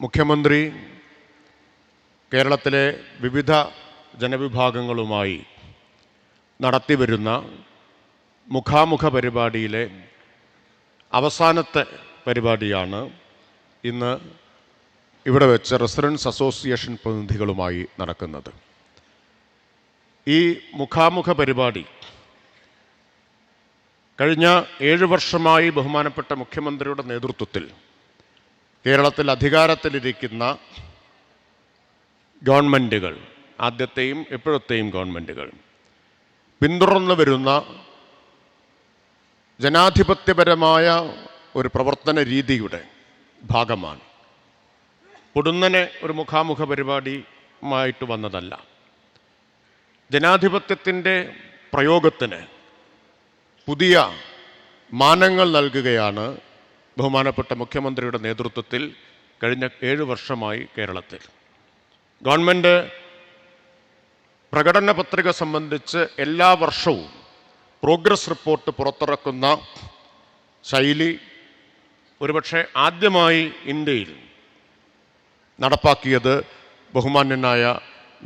മുഖ്യമന്ത്രി കേരളത്തിലെ വിവിധ ജനവിഭാഗങ്ങളുമായി നടത്തിവരുന്ന മുഖാമുഖ പരിപാടിയിലെ അവസാനത്തെ പരിപാടിയാണ് ഇന്ന് ഇവിടെ വെച്ച് റെസിഡൻസ് അസോസിയേഷൻ പ്രതിനിധികളുമായി നടക്കുന്നത്. ഈ മുഖാമുഖ പരിപാടി കഴിഞ്ഞ ഏഴ് വർഷമായി ബഹുമാനപ്പെട്ട മുഖ്യമന്ത്രിയുടെ നേതൃത്വത്തിൽ കേരളത്തിൽ അധികാരത്തിലിരിക്കുന്ന ഗവൺമെന്റുകൾ ആദ്യത്തെയും എപ്പോഴത്തെയും ഗവൺമെന്റുകൾ പിന്തുടർന്നു വരുന്ന ജനാധിപത്യപരമായ ഒരു പ്രവർത്തന രീതിയുടെ ഭാഗമാണ്. പൊടുന്നനെ ഒരു മുഖാമുഖ പരിപാടിയുമായിട്ട് വന്നതല്ല. ജനാധിപത്യത്തിന്റെ പ്രയോഗത്തിന് പുതിയ മാനങ്ങൾ നൽകുകയാണ് ബഹുമാനപ്പെട്ട മുഖ്യമന്ത്രിയുടെ നേതൃത്വത്തിൽ കഴിഞ്ഞ ഏഴ് വർഷമായി കേരളത്തിൽ. ഗവൺമെന്റ് പ്രകടന പത്രിക സംബന്ധിച്ച് എല്ലാ വർഷവും പ്രോഗ്രസ് റിപ്പോർട്ട് പുറത്തിറക്കുന്ന ശൈലി ഒരുപക്ഷെ ആദ്യമായി ഇന്ത്യയിൽ നടപ്പാക്കിയത് ബഹുമാന്യനായ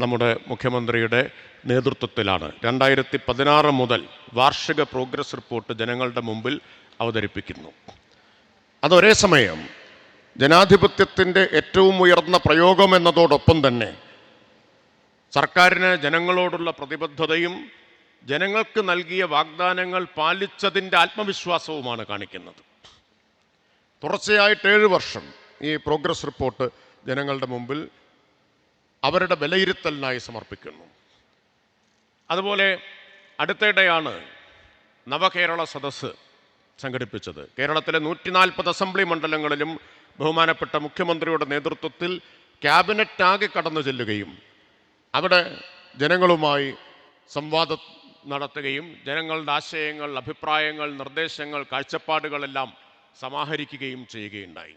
നമ്മുടെ മുഖ്യമന്ത്രിയുടെ നേതൃത്വത്തിലാണ്. രണ്ടായിരത്തി പതിനാറ് മുതൽ വാർഷിക പ്രോഗ്രസ് റിപ്പോർട്ട് ജനങ്ങളുടെ മുമ്പിൽ അവതരിപ്പിക്കുന്നു. അത് ഒരേ സമയം ജനാധിപത്യത്തിന്റെ ഏറ്റവും ഉയർന്ന പ്രയോഗം എന്നതോടൊപ്പം തന്നെ സർക്കാരിന് ജനങ്ങളോടുള്ള പ്രതിബദ്ധതയും ജനങ്ങൾക്ക് നൽകിയ വാഗ്ദാനങ്ങൾ പാലിച്ചതിന്റെ ആത്മവിശ്വാസവുമാണ് കാണിക്കുന്നത്. തുടർച്ചയായിട്ട് ഏഴ് വർഷം ഈ പ്രോഗ്രസ് റിപ്പോർട്ട് ജനങ്ങളുടെ മുമ്പിൽ അവരുടെ വിലയിരുത്തലിനായി സമർപ്പിക്കുന്നു. അതുപോലെ അടുത്തിടെയാണ് നവകേരള സദസ്സ് സംഘടിപ്പിച്ചത്. കേരളത്തിലെ നൂറ്റി നാൽപ്പത് അസംബ്ലി മണ്ഡലങ്ങളിലും ബഹുമാനപ്പെട്ട മുഖ്യമന്ത്രിയുടെ നേതൃത്വത്തിൽ ക്യാബിനറ്റ് ആകെ കടന്നു ചെല്ലുകയും അവിടെ ജനങ്ങളുമായി സംവാദം നടത്തുകയും ജനങ്ങളുടെ ആശയങ്ങൾ അഭിപ്രായങ്ങൾ നിർദ്ദേശങ്ങൾ കാഴ്ചപ്പാടുകളെല്ലാം സമാഹരിക്കുകയും ചെയ്യുകയുണ്ടായി.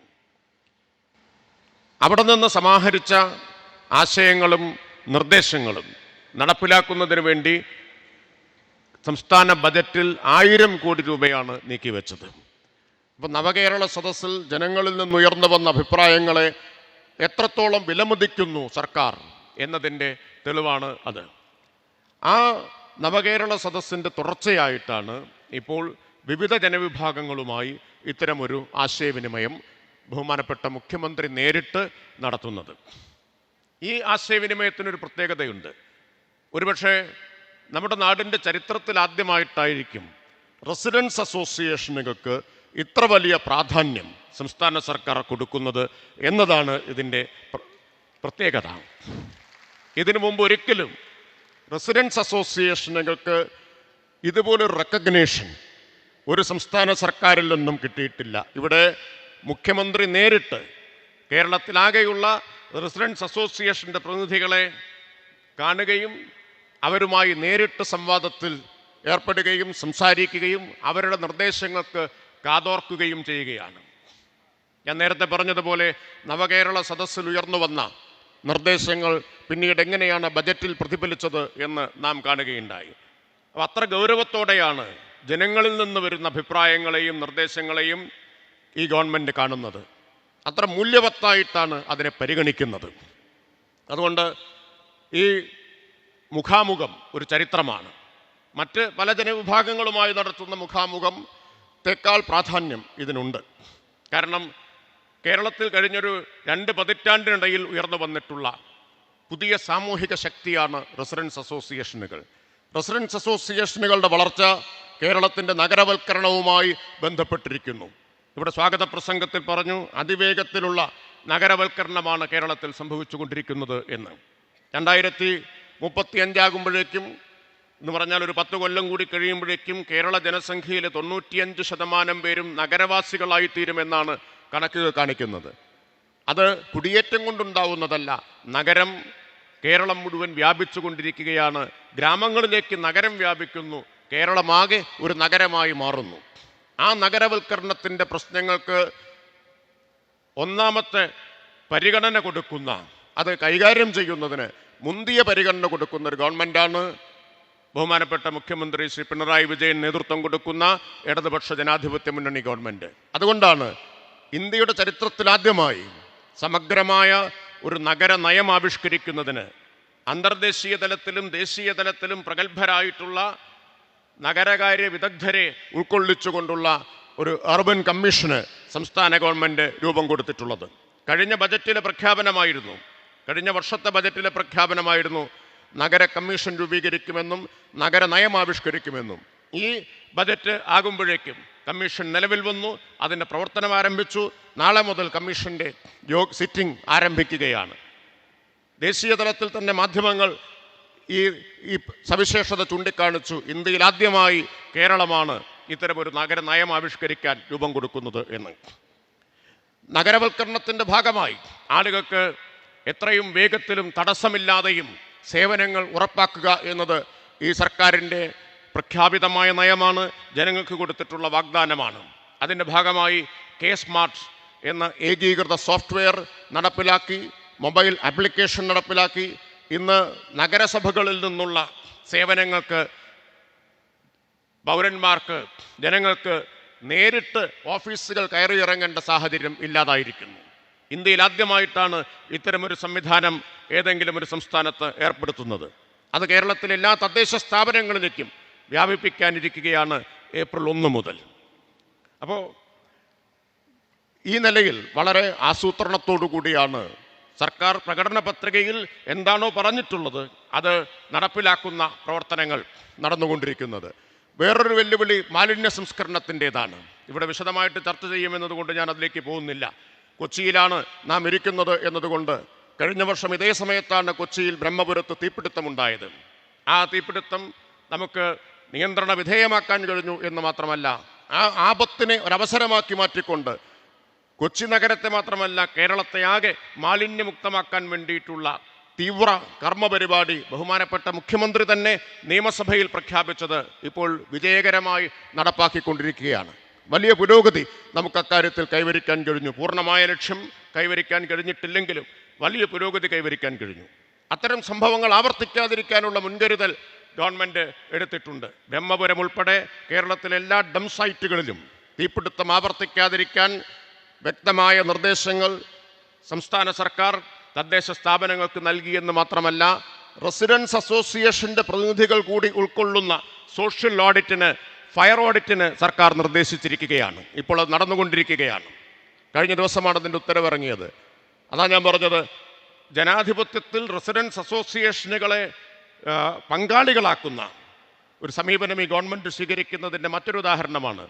അവിടെ നിന്ന് സമാഹരിച്ച ആശയങ്ങളും നിർദ്ദേശങ്ങളും നടപ്പിലാക്കുന്നതിന് വേണ്ടി സംസ്ഥാന ബജറ്റിൽ ആയിരം കോടി രൂപയാണ് നീക്കിവെച്ചത്. അപ്പോൾ നവകേരള സദസ്സിൽ ജനങ്ങളിൽ നിന്ന് ഉയർന്നു വന്ന അഭിപ്രായങ്ങളെ എത്രത്തോളം വിലമതിക്കുന്നു സർക്കാർ എന്നതിന്റെ തെളിവാണ് അത്. ആ നവകേരള സദസ്സിന്റെ തുടർച്ചയായിട്ടാണ് ഇപ്പോൾ വിവിധ ജനവിഭാഗങ്ങളുമായി ഇത്തരമൊരു ആശയവിനിമയം ബഹുമാനപ്പെട്ട മുഖ്യമന്ത്രി നേരിട്ട് നടത്തുന്നത്. ഈ ആശയവിനിമയത്തിനൊരു പ്രത്യേകതയുണ്ട്. ഒരുപക്ഷെ നമ്മുടെ നാടിന്റെ ചരിത്രത്തിൽ ആദ്യമായിട്ടായിരിക്കും റെസിഡൻസ് അസോസിയേഷനുകൾക്ക് ഇത്ര വലിയ പ്രാധാന്യം സംസ്ഥാന സർക്കാർ കൊടുക്കുന്നത് എന്നതാണ് ഇതിന്റെ പ്രത്യേകത. ഇതിനു മുമ്പ് ഒരിക്കലും റെസിഡൻസ് അസോസിയേഷനുകൾക്ക് ഇതുപോലൊരു റെക്കഗ്നേഷൻ ഒരു സംസ്ഥാന സർക്കാരിൽ നിന്നും കിട്ടിയിട്ടില്ല. ഇവിടെ മുഖ്യമന്ത്രി നേരിട്ട് കേരളത്തിലാകെയുള്ള റെസിഡൻസ് അസോസിയേഷന്റെ പ്രതിനിധികളെ കാണുകയും അവരുമായി നേരിട്ട് സംവാദത്തിൽ ഏർപ്പെടുകയും സംസാരിക്കുകയും അവരുടെ നിർദ്ദേശങ്ങൾക്ക് കാതോർക്കുകയും ചെയ്യുകയാണ്. ഞാൻ നേരത്തെ പറഞ്ഞതുപോലെ നവകേരള സദസ്സിൽ ഉയർന്നു വന്ന നിർദ്ദേശങ്ങൾ പിന്നീട് എങ്ങനെയാണ് ബജറ്റിൽ പ്രതിഫലിച്ചത് എന്ന് നാം കാണുകയുണ്ടായി. അപ്പോൾ അത്ര ഗൗരവത്തോടെയാണ് ജനങ്ങളിൽ നിന്ന് വരുന്ന അഭിപ്രായങ്ങളെയും നിർദ്ദേശങ്ങളെയും ഈ ഗവൺമെന്റ് കാണുന്നത്. അത്ര മൂല്യവത്തായിട്ടാണ് അതിനെ പരിഗണിക്കുന്നത്. അതുകൊണ്ട് ഈ മുഖാമുഖം ഒരു ചരിത്രമാണ്. മറ്റ് പല ജനവിഭാഗങ്ങളുമായി നടത്തുന്ന മുഖാമുഖം തേക്കാൾ പ്രാധാന്യം ഇതിനുണ്ട്. കാരണം കേരളത്തിൽ കഴിഞ്ഞൊരു രണ്ട് പതിറ്റാണ്ടിനിടയിൽ ഉയർന്നു വന്നിട്ടുള്ള പുതിയ സാമൂഹിക ശക്തിയാണ് റെസിഡൻസ് അസോസിയേഷനുകൾ. റെസിഡൻസ് അസോസിയേഷനുകളുടെ വളർച്ച കേരളത്തിന്റെ നഗരവൽക്കരണവുമായി ബന്ധപ്പെട്ടിരിക്കുന്നു. ഇവിടെ സ്വാഗത പ്രസംഗത്തിൽ പറഞ്ഞു അതിവേഗത്തിലുള്ള നഗരവൽക്കരണമാണ് കേരളത്തിൽ സംഭവിച്ചുകൊണ്ടിരിക്കുന്നത് എന്ന്. രണ്ടായിരത്തി മുപ്പത്തി അഞ്ചാകുമ്പോഴേക്കും എന്ന് പറഞ്ഞാൽ ഒരു പത്ത് കൊല്ലം കൂടി കഴിയുമ്പോഴേക്കും കേരള ജനസംഖ്യയിലെ തൊണ്ണൂറ്റിയഞ്ച് ശതമാനം പേരും നഗരവാസികളായിത്തീരുമെന്നാണ് കണക്കുകൾ കാണിക്കുന്നത്. അത് കുടിയേറ്റം കൊണ്ടുണ്ടാവുന്നതല്ല. നഗരം കേരളം മുഴുവൻ വ്യാപിച്ചു കൊണ്ടിരിക്കുകയാണ്. ഗ്രാമങ്ങളിലേക്ക് നഗരം വ്യാപിക്കുന്നു. കേരളമാകെ ഒരു നഗരമായി മാറുന്നു. ആ നഗരവൽക്കരണത്തിന്റെ പ്രശ്നങ്ങൾക്ക് ഒന്നാമത്തെ പരിഗണന കൊടുക്കുന്ന അത് കൈകാര്യം ചെയ്യുന്നതിന് മുന്തിയ പരിഗണന കൊടുക്കുന്ന ഒരു ഗവൺമെന്റാണ് ബഹുമാനപ്പെട്ട മുഖ്യമന്ത്രി ശ്രീ പിണറായി വിജയൻ നേതൃത്വം കൊടുക്കുന്ന ഇടതുപക്ഷ ജനാധിപത്യ മുന്നണി ഗവൺമെന്റ് അതുകൊണ്ടാണ് ഇന്ത്യയുടെ ചരിത്രത്തിലാദ്യമായി സമഗ്രമായ ഒരു നഗര നയം ആവിഷ്കരിക്കുന്നതിന് അന്തർദേശീയ തലത്തിലും ദേശീയ തലത്തിലും പ്രഗത്ഭരായിട്ടുള്ള നഗരകാര്യ വിദഗ്ധരെ ഉൾക്കൊള്ളിച്ചുകൊണ്ടുള്ള ഒരു അർബൻ കമ്മീഷന് സംസ്ഥാന ഗവൺമെന്റ് രൂപം കൊടുത്തിട്ടുള്ളത്. കഴിഞ്ഞ ബജറ്റിലെ പ്രഖ്യാപനമായിരുന്നു കഴിഞ്ഞ വർഷത്തെ ബജറ്റിലെ പ്രഖ്യാപനമായിരുന്നു നഗര കമ്മീഷൻ രൂപീകരിക്കുമെന്നും നഗര നയം ആവിഷ്കരിക്കുമെന്നും. ഈ ബജറ്റ് ആകുമ്പോഴേക്കും കമ്മീഷൻ നിലവിൽ വന്നു അതിന്റെ പ്രവർത്തനം ആരംഭിച്ചു. നാളെ മുതൽ കമ്മീഷന്റെ യോഗ സിറ്റിംഗ് ആരംഭിക്കുകയാണ്. ദേശീയ തലത്തിൽ തന്നെ മാധ്യമങ്ങൾ ഈ ഈ സവിശേഷത ചൂണ്ടിക്കാണിച്ചു. ഇന്ത്യയിൽ ആദ്യമായി കേരളമാണ് ഇത്തരമൊരു നഗര നയം ആവിഷ്കരിക്കാൻ രൂപം കൊടുക്കുന്നത് എന്ന്. നഗരവൽക്കരണത്തിന്റെ ഭാഗമായി ആളുകൾക്ക് എത്രയും വേഗത്തിലും തടസ്സമില്ലാതെയും സേവനങ്ങൾ ഉറപ്പാക്കുക എന്നത് ഈ സർക്കാരിന്റെ പ്രഖ്യാപിതമായ നയമാണ് ജനങ്ങൾക്ക് കൊടുത്തിട്ടുള്ള വാഗ്ദാനമാണ്. അതിന്റെ ഭാഗമായി കെ സ്മാർട്ട് എന്ന ഏകീകൃത സോഫ്റ്റ്വെയർ നടപ്പിലാക്കി മൊബൈൽ ആപ്ലിക്കേഷൻ നടപ്പിലാക്കി ഇന്ന് നഗരസഭകളിൽ നിന്നുള്ള സേവനങ്ങൾക്ക് പൗരന്മാർക്ക് ജനങ്ങൾക്ക് നേരിട്ട് ഓഫീസുകൾ കയറിയിറങ്ങേണ്ട സാഹചര്യം ഇല്ലാതായിരിക്കുന്നു. ഇന്ത്യയിൽ ആദ്യമായിട്ടാണ് ഇത്തരമൊരു സംവിധാനം ഏതെങ്കിലും ഒരു സംസ്ഥാനത്ത് ഏർപ്പെടുത്തുന്നത്. അത് കേരളത്തിലെ എല്ലാ തദ്ദേശ സ്ഥാപനങ്ങളിലേക്കും വ്യാപിപ്പിക്കാനിരിക്കുകയാണ് ഏപ്രിൽ ഒന്ന് മുതൽ. അപ്പോൾ ഈ നിലയിൽ വളരെ ആസൂത്രണത്തോടു കൂടിയാണ് സർക്കാർ പ്രകടന പത്രികയിൽ എന്താണോ പറഞ്ഞിട്ടുള്ളത് അത് നടപ്പിലാക്കുന്ന പ്രവർത്തനങ്ങൾ നടന്നുകൊണ്ടിരിക്കുന്നത്. വേറൊരു വെല്ലുവിളി മാലിന്യ സംസ്കരണത്തിന്റെതാണ്. ഇവിടെ വിശദമായിട്ട് ചർച്ച ചെയ്യുമെന്നതുകൊണ്ട് ഞാൻ അതിലേക്ക് പോകുന്നില്ല. കൊച്ചിയിലാണ് നാം ഇരിക്കുന്നത് എന്നതുകൊണ്ട് കഴിഞ്ഞ വർഷം ഇതേ സമയത്താണ് കൊച്ചിയിൽ ബ്രഹ്മപുരത്ത് തീപിടുത്തമുണ്ടായത്. ആ തീപിടുത്തം നമുക്ക് നിയന്ത്രണ വിധേയമാക്കാൻ കഴിഞ്ഞു എന്ന് മാത്രമല്ല ആ ആപത്തിനെ ഒരവസരമാക്കി മാറ്റിക്കൊണ്ട് കൊച്ചി നഗരത്തെ മാത്രമല്ല കേരളത്തെ ആകെ മാലിന്യമുക്തമാക്കാൻ വേണ്ടിയിട്ടുള്ള തീവ്ര കർമ്മപരിപാടി ബഹുമാനപ്പെട്ട മുഖ്യമന്ത്രി തന്നെ നിയമസഭയിൽ പ്രഖ്യാപിച്ചത് ഇപ്പോൾ വിജയകരമായി നടപ്പാക്കിക്കൊണ്ടിരിക്കുകയാണ്. വലിയ പുരോഗതി നമുക്ക് അക്കാര്യത്തിൽ കൈവരിക്കാൻ കഴിഞ്ഞു. പൂർണമായ ലക്ഷ്യം കൈവരിക്കാൻ കഴിഞ്ഞിട്ടില്ലെങ്കിലും വലിയ പുരോഗതി കൈവരിക്കാൻ കഴിഞ്ഞു. അത്തരം സംഭവങ്ങൾ ആവർത്തിക്കാതിരിക്കാനുള്ള മുൻകരുതൽ ഗവൺമെന്റ് എടുത്തിട്ടുണ്ട്. ബ്രഹ്മപുരം ഉൾപ്പെടെ കേരളത്തിലെ എല്ലാ ഡം സൈറ്റുകളിലും തീപിടുത്തം ആവർത്തിക്കാതിരിക്കാൻ വ്യക്തമായ നിർദ്ദേശങ്ങൾ സംസ്ഥാന സർക്കാർ തദ്ദേശ സ്ഥാപനങ്ങൾക്ക് നൽകിയെന്ന് മാത്രമല്ല റെസിഡൻസ് അസോസിയേഷന്റെ പ്രതിനിധികൾ കൂടി ഉൾക്കൊള്ളുന്ന സോഷ്യൽ ഓഡിറ്റിന് ഫയർ ഓഡിറ്റിന് സർക്കാർ നിർദ്ദേശിച്ചിരിക്കുകയാണ്. ഇപ്പോൾ അത് നടന്നുകൊണ്ടിരിക്കുകയാണ്. കഴിഞ്ഞ ദിവസമാണ് അതിന്റെ ഉത്തരവിറങ്ങിയത്. അതാണ് ഞാൻ പറഞ്ഞത് ജനാധിപത്യത്തിൽ റെസിഡൻസ് അസോസിയേഷനുകളെ പങ്കാളികളാക്കുന്ന ഒരു സമീപനം ഈ ഗവൺമെന്റ് സ്വീകരിക്കുന്നതിന്റെ മറ്റൊരു ഉദാഹരണമാണ്.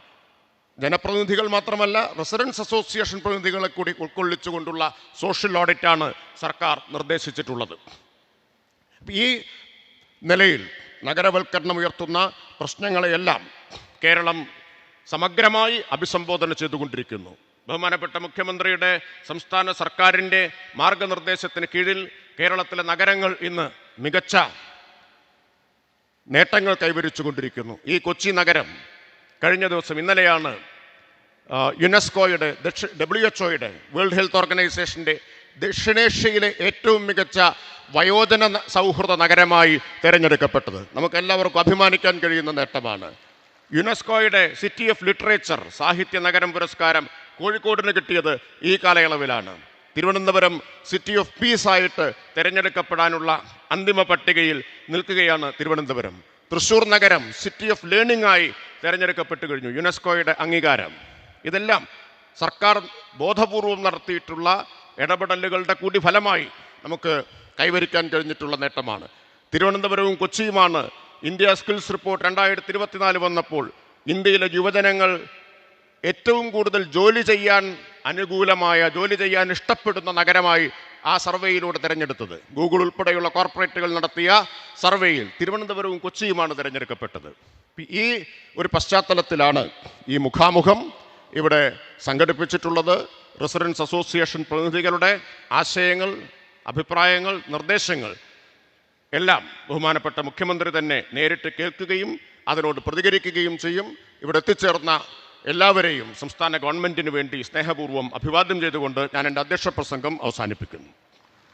ജനപ്രതിനിധികൾ മാത്രമല്ല റെസിഡൻസ് അസോസിയേഷൻ പ്രതിനിധികളെ കൂടി ഉൾക്കൊള്ളിച്ചുകൊണ്ടുള്ള സോഷ്യൽ ഓഡിറ്റാണ് സർക്കാർ നിർദ്ദേശിച്ചിട്ടുള്ളത്. ഈ നിലയിൽ നഗരവൽക്കരണം ഉയർത്തുന്ന പ്രശ്നങ്ങളെയെല്ലാം കേരളം സമഗ്രമായി അഭിസംബോധന ചെയ്തുകൊണ്ടിരിക്കുന്നു. ബഹുമാനപ്പെട്ട മുഖ്യമന്ത്രിയുടെ സംസ്ഥാന സർക്കാരിന്റെ മാർഗനിർദ്ദേശത്തിന് കീഴിൽ കേരളത്തിലെ നഗരങ്ങൾ ഇന്ന് മികച്ച നേട്ടങ്ങൾ കൈവരിച്ചുകൊണ്ടിരിക്കുന്നു. ഈ കൊച്ചി നഗരം കഴിഞ്ഞ ദിവസം ഇന്നലെയാണ് യുനെസ്കോയുടെ ദക്ഷി ഡബ്ല്യു എച്ച് ഒയുടെ വേൾഡ് ഹെൽത്ത് ഓർഗനൈസേഷന്റെ ദക്ഷിണേഷ്യയിലെ ഏറ്റവും മികച്ച വയോധന സൗഹൃദ നഗരമായി തിരഞ്ഞെടുക്കപ്പെട്ടത്. നമുക്ക് എല്ലാവർക്കും അഭിമാനിക്കാൻ കഴിയുന്ന നേട്ടമാണ്. യുനെസ്കോയുടെ സിറ്റി ഓഫ് ലിറ്ററേച്ചർ സാഹിത്യ നഗരം പുരസ്കാരം കോഴിക്കോടിന് കിട്ടിയത് ഈ കാലയളവിലാണ്. തിരുവനന്തപുരം സിറ്റി ഓഫ് പീസ് ആയിട്ട് തിരഞ്ഞെടുക്കപ്പെടാനുള്ള അന്തിമ പട്ടികയിൽ നിൽക്കുകയാണ് തിരുവനന്തപുരം. തൃശ്ശൂർ നഗരം സിറ്റി ഓഫ് ലേണിംഗ് ആയി തിരഞ്ഞെടുക്കപ്പെട്ടു കഴിഞ്ഞു. യുനെസ്കോയുടെ അംഗീകാരം. ഇതെല്ലാം സർക്കാർ ബോധപൂർവം നടത്തിയിട്ടുള്ള ഇടപെടലുകളുടെ കൂടി ഫലമായി നമുക്ക് കൈവരിക്കാൻ കഴിഞ്ഞിട്ടുള്ള നേട്ടമാണ്. തിരുവനന്തപുരവും കൊച്ചിയുമാണ് ഇന്ത്യ സ്കിൽസ് റിപ്പോർട്ട് രണ്ടായിരത്തി ഇരുപത്തിനാല് വന്നപ്പോൾ ഇന്ത്യയിലെ യുവജനങ്ങൾ ഏറ്റവും കൂടുതൽ ജോലി ചെയ്യാൻ അനുകൂലമായ ജോലി ചെയ്യാൻ ഇഷ്ടപ്പെടുന്ന നഗരമായി ആ സർവേയിലൂടെ തിരഞ്ഞെടുത്തത്. ഗൂഗിൾ ഉൾപ്പെടെയുള്ള കോർപ്പറേറ്റുകൾ നടത്തിയ സർവേയിൽ തിരുവനന്തപുരവും കൊച്ചിയുമാണ് തിരഞ്ഞെടുക്കപ്പെട്ടത്. ഈ ഒരു പശ്ചാത്തലത്തിലാണ് ഈ മുഖാമുഖം ഇവിടെ സംഘടിപ്പിച്ചിട്ടുള്ളത്. റെസിഡൻസ് അസോസിയേഷൻ പ്രതിനിധികളുടെ ആശയങ്ങൾ അഭിപ്രായങ്ങൾ നിർദ്ദേശങ്ങൾ എല്ലാം ബഹുമാനപ്പെട്ട മുഖ്യമന്ത്രി തന്നെ നേരിട്ട് കേൾക്കുകയും അതിനോട് പ്രതികരിക്കുകയും ചെയ്യും. ഇവിടെ എത്തിച്ചേർന്ന എല്ലാവരെയും സംസ്ഥാന ഗവൺമെന്റിന് വേണ്ടി സ്നേഹപൂർവം അഭിവാദ്യം ചെയ്തുകൊണ്ട് ഞാൻ എന്റെ അധ്യക്ഷ പ്രസംഗം അവസാനിപ്പിക്കുന്നു.